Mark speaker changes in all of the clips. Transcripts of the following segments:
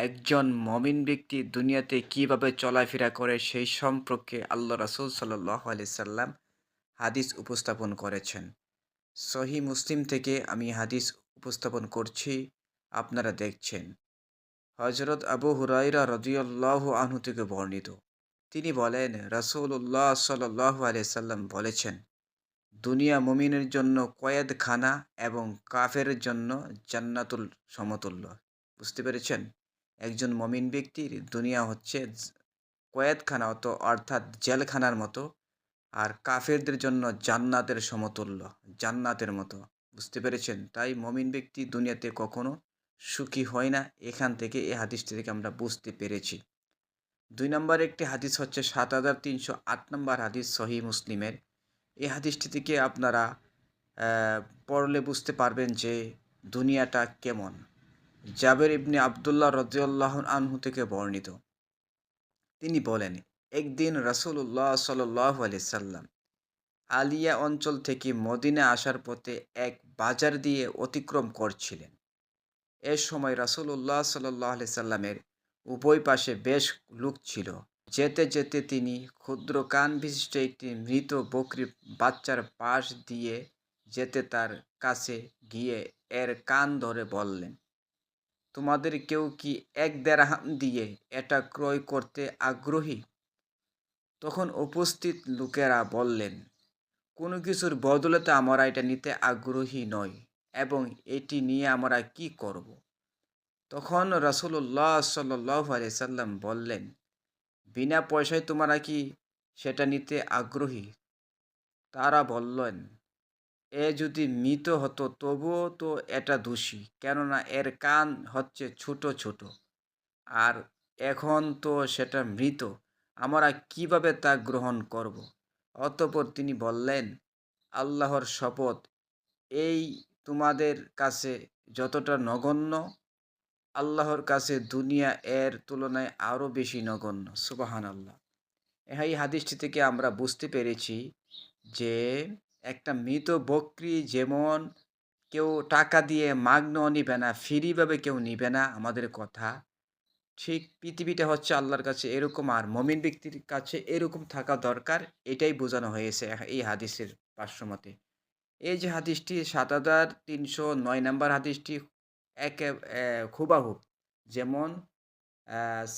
Speaker 1: একজন মমিন ব্যক্তি দুনিয়াতে কীভাবে চলাফেরা করে সেই সম্পর্কে আল্লাহ রাসূল আলাইহি সাল্লাম হাদিস উপস্থাপন করেছেন। সহি মুসলিম থেকে আমি হাদিস উপস্থাপন করছি, আপনারা দেখছেন। হযরত আবু হুরায়রা রাদিয়াল্লাহু আনহু থেকে বর্ণিত। তিনি বলেন, রাসূলুল্লাহ সাল্লাল্লাহু আলাইহি সাল্লাম বলেছেন, দুনিয়া মুমিনের জন্য কয়েদখানা এবং কাফের জন্য জান্নাতুল সমতুল্য। বুঝতে পেরেছেন? একজন মমিন ব্যক্তির দুনিয়া হচ্ছে কয়েদখানা অত, অর্থাৎ জেলখানার মতো, আর কাফেরদের জন্য জান্নাতের সমতুল্য, জান্নাতের মতো। বুঝতে পেরেছেন? তাই মমিন ব্যক্তি দুনিয়াতে কখনো সুখী হয় না। এখান থেকে এই হাদিসটি থেকে আমরা বুঝতে পেরেছি। দুই নম্বর একটি হাদিস হচ্ছে সাত হাজার তিনশো আট নম্বর হাদিস সহি মুসলিমের। এই হাদিসটি থেকে আপনারা পড়লে বুঝতে পারবেন যে দুনিয়াটা কেমন। জাবের ইবনে আবদুল্লাহ রজিউল্লাহ আনহু থেকে বর্ণিত। তিনি বলেন, একদিন রাসুল্লাহ সাল্লাহ আলি সাল্লাম আলিয়া অঞ্চল থেকে মদিনা আসার পথে এক বাজার দিয়ে অতিক্রম করছিলেন। এ সময় রাসুল্লাহ সাল্লাহ আলি সাল্লামের উভয় পাশে বেশ লোক ছিল। যেতে যেতে তিনি ক্ষুদ্র কান বিশিষ্ট একটি মৃত বকরি বাচ্চার পাশ দিয়ে যেতে তার কাছে গিয়ে এর কান ধরে বললেন তোমাদের কেউ কি এক দেড়হাম দিয়ে এটা ক্রয় করতে আগ্রহী তখন উপস্থিত লোকেরা বললেন, কোনো কিছুর বদলতে আমরা এটা নিতে আগ্রহী নই এবং এটি নিয়ে আমরা কি করব। তখন রসুল্লাহ সাল্লাহ সাল্লাম বললেন, বিনা পয়সায় তোমরা কি সেটা নিতে আগ্রহী তারা বললেন এ যদি মৃত হতো, তবুও তো এটা দোষী। কেননা এর কান হচ্ছে ছোট ছোট। আর এখন তো সেটা মৃত। আমরা কীভাবে তা গ্রহণ করব। অতপর তিনি বললেন, আল্লাহর শপথ, এই তোমাদের কাছে যতটা নগণ্য, আল্লাহর কাছে দুনিয়া এর তুলনায় আরও বেশি নগণ্য। সুবাহান আল্লাহ এই হাদিসটি থেকে আমরা বুঝতে পেরেছি যে একটা মৃত বকরি যেমন কেউ টাকা দিয়ে মাগ্ন নিবে না, ফ্রিভাবে কেউ নিবে না আমাদের কথা। ঠিক পৃথিবীটা হচ্ছে আল্লাহর কাছে এরকম আর মমিন ব্যক্তির কাছে এরকম থাকা দরকার, এটাই বোঝানো হয়েছে এই হাদিসের পার্শ্বমতে। এই যে হাদিসটি সাত হাজার তিনশো নয় নম্বর হাদিসটি একে খুবাহুব যেমন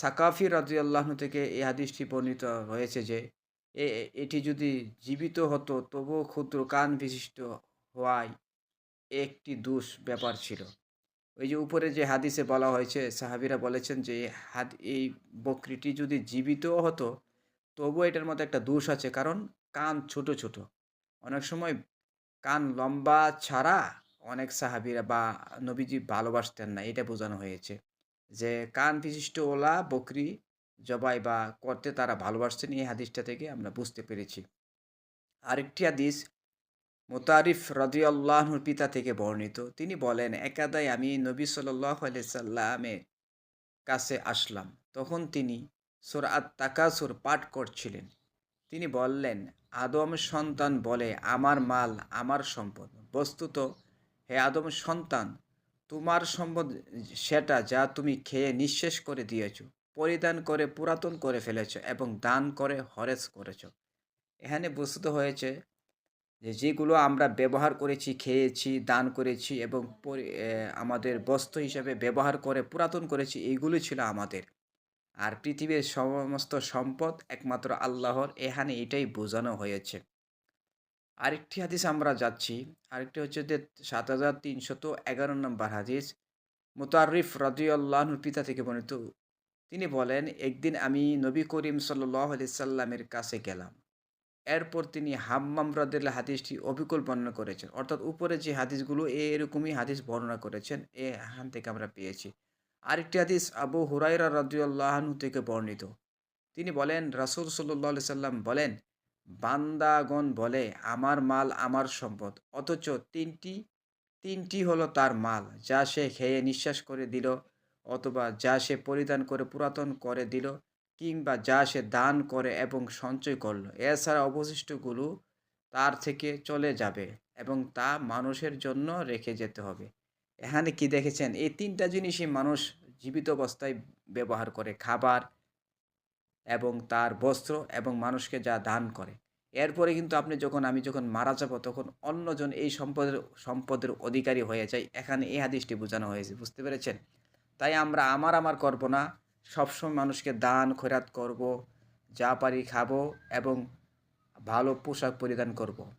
Speaker 1: সাকাফি রাজিয়াল্লাহ থেকে এই হাদিসটি বর্ণিত হয়েছে যে এটি যদি জীবিত হতো, তবুও ক্ষুদ্র কান বিশিষ্ট হওয়ায় একটি দুষ ব্যাপার ছিল। ওই যে উপরে যে হাদিসে বলা হয়েছে, সাহাবিরা বলেছেন যে, হাদ, এই বকরিটি যদি জীবিত হতো, তবুও এটার মধ্যে একটা দোষ আছে, কারণ কান ছোট ছোট। অনেক সময় কান লম্বা ছাড়া অনেক সাহাবিরা বা নবীজি ভালোবাসতেন না, এটা বোঝানো হয়েছে। যে কান বিশিষ্ট ওলা, বকরি জবাই বা করতে তারা ভালোবাসছেন এই হাদিসটা থেকে আমরা বুঝতে পেরেছি। আরেকটি হাদিস, মোতারিফ রদিয়াল্লাহর পিতা থেকে বর্ণিত। তিনি বলেন একাদাই আমি নবী সাল্লাহ সাল্লামের কাছে আসলাম। তখন তিনি সুর আত তাকাসুর পাঠ করছিলেন। তিনি বললেন, আদম সন্তান বলে আমার মাল আমার সম্পদ। বস্তুত, হে আদম সন্তান, তোমার সম্পদ সেটা যা তুমি খেয়ে নিঃশেষ করে দিয়েছ। পরিধান করে পুরাতন করে ফেলেছ এবং দান করে হরেস করেছ। এখানে বস্তুত হয়েছে যে যেগুলো আমরা ব্যবহার করেছি, খেয়েছি, দান করেছি এবং আমাদের বস্ত্র হিসাবে ব্যবহার করে পুরাতন করেছি, এইগুলো ছিল আমাদের। আর পৃথিবীর সমস্ত সম্পদ একমাত্র আল্লাহর, এখানে এটাই বোঝানো হয়েছে। আরেকটি হাদিস আমরা যাচ্ছি, আরেকটি হচ্ছে যে সাত হাজার তিনশত এগারো নম্বর হাদিস, মুতারিফ রদিউল্লাহর পিতা থেকে বর্ণিত তিনি বলেন, একদিন আমি নবী করিম সাল্লাহ সাল্লামের কাছে গেলাম। এরপর তিনি হাম্মাম রাদের হাদিসটি অবিকল বর্ণনা করেছেন। অর্থাৎ উপরে যে হাদিসগুলো, এরকমই হাদিস বর্ণনা করেছেন। এখান থেকে আমরা পেয়েছি। আরেকটি হাদিস আবু হুরাইরা রাজুল্লাহনু থেকে বর্ণিত। তিনি বলেন, রাসুল সাল্লাহ সাল্লাম বলেন, বান্দাগণ বলে, আমার মাল আমার সম্পদ। অথচ তিনটি তিনটি হলো তার মাল, যা সে খেয়ে নিঃশ্বাস করে দিল। অথবা যা সে পরিধান করে পুরাতন করে দিল কিংবা যা সে দান করে এবং সঞ্চয় করল। এছাড়া অবশিষ্টগুলো তার থেকে চলে যাবে এবং তা মানুষের জন্য রেখে যেতে হবে। এখানে কি দেখেছেন? এই তিনটা জিনিসই মানুষ জীবিত অবস্থায় ব্যবহার করে। খাবার এবং তার বস্ত্র এবং মানুষকে যা দান করে। এরপরে কিন্তু আপনি যখন, আমি যখন মারা যাব তখন অন্যজন এই সম্পদের সম্পদের অধিকারী হয়ে যায়। এখানে এই হাদিসটি বোঝানো হয়েছে। বুঝতে পেরেছেন? তাই আমরা আমার আমার করব না সবসময় মানুষকে দান, খৈরাত করব, যা পারি খাব এবং ভালো পোশাক পরিধান করব।